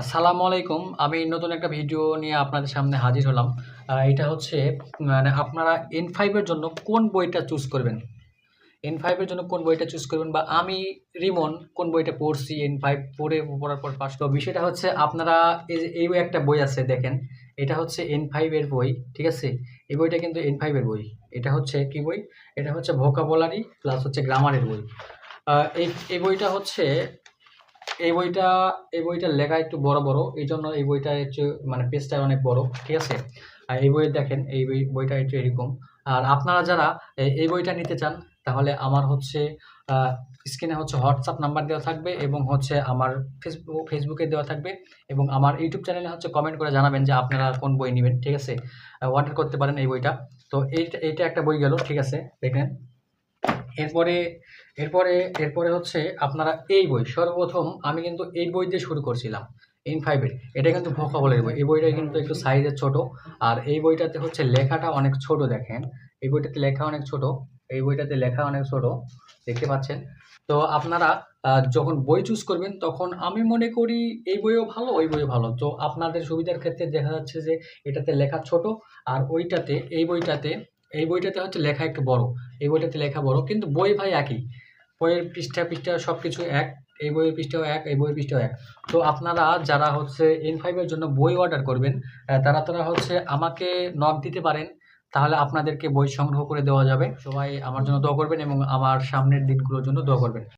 আসসালামু আলাইকুম। আমি নতুন একটা ভিডিও নিয়ে আপনাদের সামনে হাজির হলাম। এটা হচ্ছে মানে আপনারা এন ফাইভের জন্য কোন বইটা চুজ করবেন? এন ফাইভের জন্য কোন বইটা চুজ করবেন বা আমি রিমন কোন বইটা পড়ছি এন ফাইভ পড়ে পড়ার পর পাস তো বিষয়টা হচ্ছে আপনারা এই একটা বই আছে দেখেন। এটা হচ্ছে এন ফাইভের বই, ঠিক আছে? এই বইটা কিন্তু এন ফাইভের বই। এটা হচ্ছে কি বই? এটা হচ্ছে ভোকাবুলারি প্লাস হচ্ছে গ্রামারের বই। এই এই বইটা হচ্ছে এই বইটা এই বইটার লেখা একটু বড়, বড়। এই জন্য এই বইটা হচ্ছে মানে পেজটা অনেক বড়। ঠিক আছে? আর এই বই দেখেন এই বই বইটা একটু এরকম। আর আপনারা যারা এই বইটা নিতে চান তাহলে আমার হচ্ছে স্ক্রিনে হচ্ছে হোয়াটসঅ্যাপ নাম্বার দেওয়া থাকবে এবং হচ্ছে আমার ফেসবু ফেসবুকে দেওয়া থাকবে এবং আমার ইউটিউব চ্যানেলে হচ্ছে কমেন্ট করে জানাবেন যে আপনারা কোন বই নেবেন ঠিক আছে? অর্ডার করতে পারেন এই বইটা। তো এইটা এইটা একটা বই গেল। ঠিক আছে? দেখেন। এরপরে এরপরে এরপরে হচ্ছে আপনারা এই বই সর্বপ্রথম আমি কিন্তু এই বই দিয়ে শুরু করছিলাম। N5 এর। এটা কিন্তু ভোকাবুলারি বই। এই বইটা কিন্তু একটু সাইজে ছোট। আর এই বইটাতে হচ্ছে লেখাটা অনেক ছোট দেখেন। এই বইটাতে লেখা অনেক ছোট। এই বইটাতে লেখা অনেক ছোট। দেখতে পাচ্ছেন? তো আপনারা যখন বই চুজ করবেন তখন আমি মনে করি এই বইও ভালো, ওই বইও ভালো। তো আপনাদের সুবিধার ক্ষেত্রে দেখা যাচ্ছে যে এটাতে লেখা ছোট আর ওইটাতে এই বইটাতে এই বইটাতে হচ্ছে লেখা একটু বড়। এই বইটাতে লেখা বড়। কিন্তু বই ভাই একই। বইয়ের পৃষ্ঠা, পৃষ্ঠা সব কিছু এক। এই বইয়ের পৃষ্ঠাও এক, এই বইয়ের পৃষ্ঠাও এক। তো আপনারা যারা হচ্ছে এন ফাইভের জন্য বই অর্ডার করবেন তারা, তারা হচ্ছে আমাকে নক দিতে পারেন। তাহলে আপনাদেরকে বই সংগ্রহ করে দেওয়া যাবে। সবাই আমার জন্য দোয়া করবেন এবং আমার সামনের দিনগুলোর জন্য দোয়া করবেন।